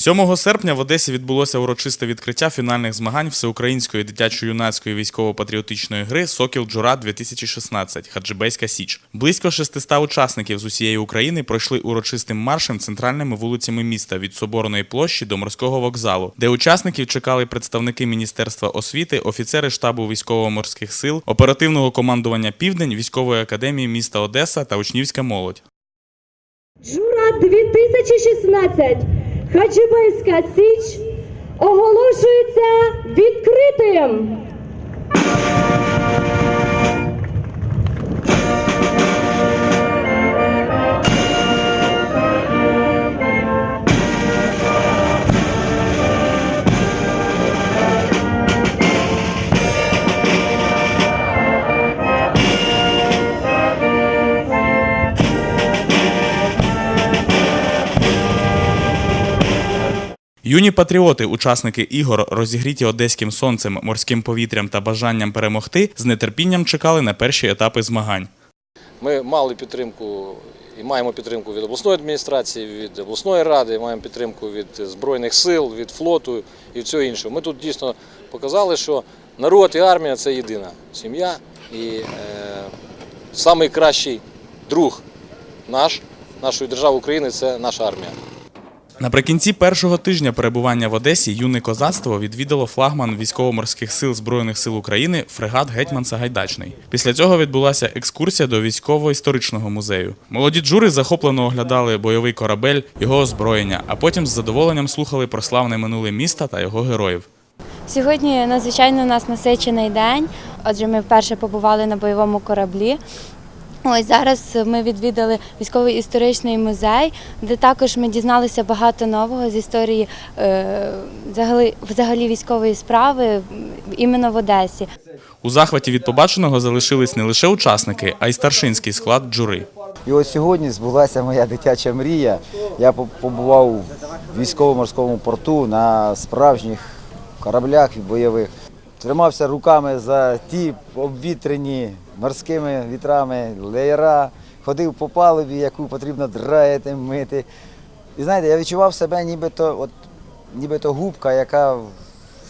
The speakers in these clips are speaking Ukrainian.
7 серпня в Одесі відбулося урочисте відкриття фінальних змагань всеукраїнської дитячо-юнацької військово-патріотичної гри Сокіл Джура 2016 Хаджибейська Січ. Близько 600 учасників з усієї України пройшли урочистим маршем центральними вулицями міста від Соборної площі до морського вокзалу, де учасників чекали представники Міністерства освіти, офіцери штабу військово-морських сил, оперативного командування Південь, військової академії міста Одеса та учнівська молодь. Жура 2016 Хаджибейська Січ оголошується відкритим. Юні патріоти, учасники ігор, розігріті одеським сонцем, морським повітрям та бажанням перемогти, з нетерпінням чекали на перші етапи змагань. Ми мали підтримку і маємо підтримку від обласної адміністрації, від обласної ради, маємо підтримку від Збройних сил, від флоту і всього іншого. Ми тут дійсно показали, що народ і армія це єдина сім'я. І е, найкращий друг наш, нашої держави України це наша армія. Наприкінці першого тижня перебування в Одесі юне козацтво відвідало флагман військово-морських сил Збройних сил України фрегат Гетьман Сагайдачний. Після цього відбулася екскурсія до військово-історичного музею. Молоді джури захоплено оглядали бойовий корабель, його озброєння, а потім з задоволенням слухали про славне минуле міста та його героїв. Сьогодні надзвичайно у нас насичений день. Отже, ми вперше побували на бойовому кораблі. Ось зараз ми відвідали військовий історичний музей, де також ми дізналися багато нового з історії е, взагалі, взагалі військової справи іменно в Одесі. У захваті від побаченого залишились не лише учасники, а й старшинський склад джури. І от сьогодні збулася моя дитяча мрія. Я по- побував в військово-морському порту на справжніх кораблях бойових. Тримався руками за ті обвітрені морськими вітрами леєра, ходив по палубі, яку потрібно драїти, мити. І знаєте, я відчував себе нібито, от, нібито губка, яка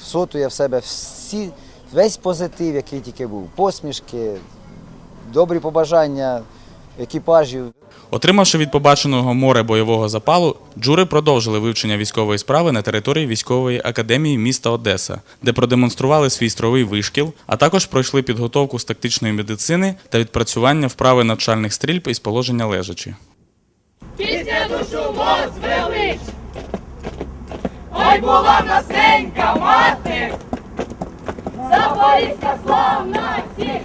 всотує в себе всі, весь позитив, який тільки був. Посмішки, добрі побажання екіпажів. Отримавши від побаченого море бойового запалу, джури продовжили вивчення військової справи на території військової академії міста Одеса, де продемонстрували свій стровий вишкіл, а також пройшли підготовку з тактичної медицини та відпрацювання вправи навчальних стрільб із положення лежачі. Пісня душу моц велич. Ой, була в мати. Запорізька славна січ.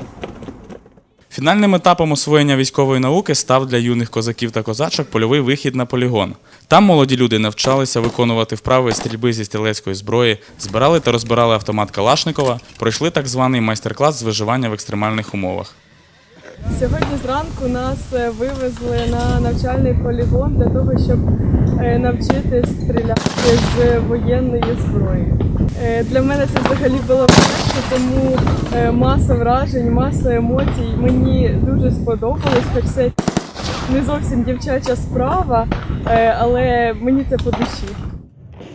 Фінальним етапом освоєння військової науки став для юних козаків та козачок польовий вихід на полігон. Там молоді люди навчалися виконувати вправи стрільби зі стрілецької зброї, збирали та розбирали автомат Калашникова, пройшли так званий майстер-клас з виживання в екстремальних умовах. Сьогодні зранку нас е, вивезли на навчальний полігон для того, щоб е, навчити стріляти з воєнної зброї. Е, Для мене це взагалі було перше, тому маса вражень, маса емоцій. Мені дуже сподобалось, хоч це не зовсім дівчача справа, але мені це по душі.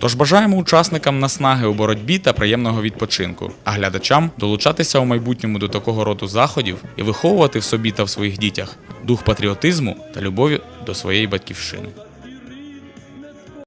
Тож бажаємо учасникам наснаги у боротьбі та приємного відпочинку, а глядачам долучатися у майбутньому до такого роду заходів і виховувати в собі та в своїх дітях дух патріотизму та любові до своєї батьківщини.